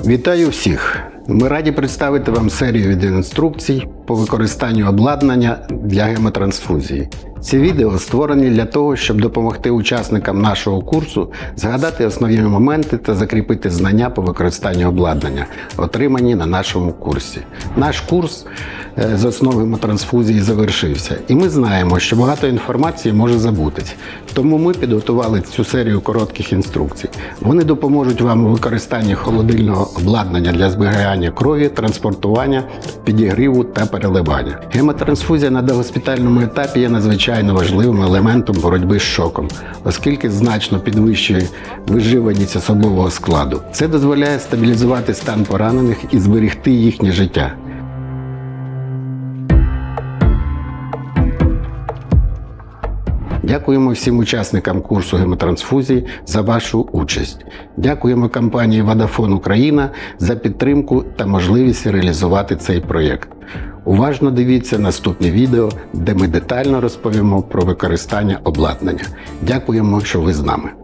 Вітаю всіх! Ми раді представити вам серію відеоінструкцій по використанню обладнання для гемотрансфузії. Ці відео створені для того, щоб допомогти учасникам нашого курсу згадати основні моменти та закріпити знання по використанню обладнання, отримані на нашому курсі. Наш курс з основ гемотрансфузії завершився, і ми знаємо, що багато інформації може забутись. Тому ми підготували цю серію коротких інструкцій. Вони допоможуть вам у використанні холодильного обладнання для зберігання крові, транспортування, підігріву та переливання. Гемотрансфузія на догоспітальному етапі є надзвичайно важливим елементом боротьби з шоком, оскільки значно підвищує виживаність особового складу. Це дозволяє стабілізувати стан поранених і зберегти їхнє життя. Дякуємо всім учасникам курсу гемотрансфузії за вашу участь. Дякуємо компанії Водафон Україна за підтримку та можливість реалізувати цей проєкт. Уважно дивіться наступне відео, де ми детально розповімо про використання обладнання. Дякуємо, що ви з нами.